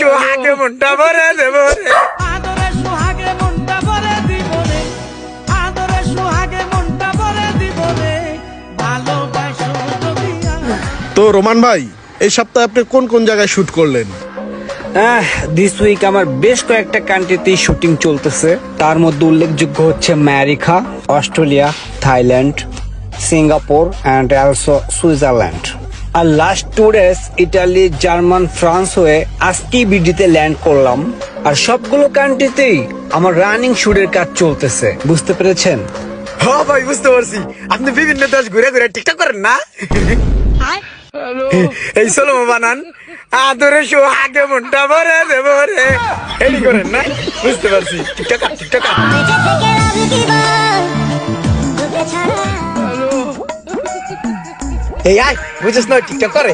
সোহাগে মনটা ভরে দেব রে আদরে সোহাগে মনটা ভরে দিব রে আদরে সোহাগে মনটা ভরে দিব রে ভালোবাসো আমায়। তো রোমান ভাই এই সপ্তাহে আপনি কোন কোন জায়গায় শুট করলেন? দিস উইক আমার বেশ কয়েকটা কান্ট্রিতেই শুটিং চলতেছে। তার মধ্যে উল্লেখযোগ্য হচ্ছে America Australia Thailand Singapore and also Switzerland. R last two days Italy German France হয়ে আজকেই বিডিতে ল্যান্ড করলাম আর সবগুলো কান্ট্রিতেই আমার রানিং শুটের কাজ চলতেছে বুঝতে পেরেছেন হ্যাঁ ভাই বুঝতে পারছি আপনি বিভিন্ন দেশ ঘুরে ঘুরে টিকটক করেন না এই সোলো বানান আদরে সোহাগে মনটা ভরে দেব রে এডি করেন না বুঝতে পারছি টিকটক টিকটক এই আয় বুঝছিস না টিকটক করে।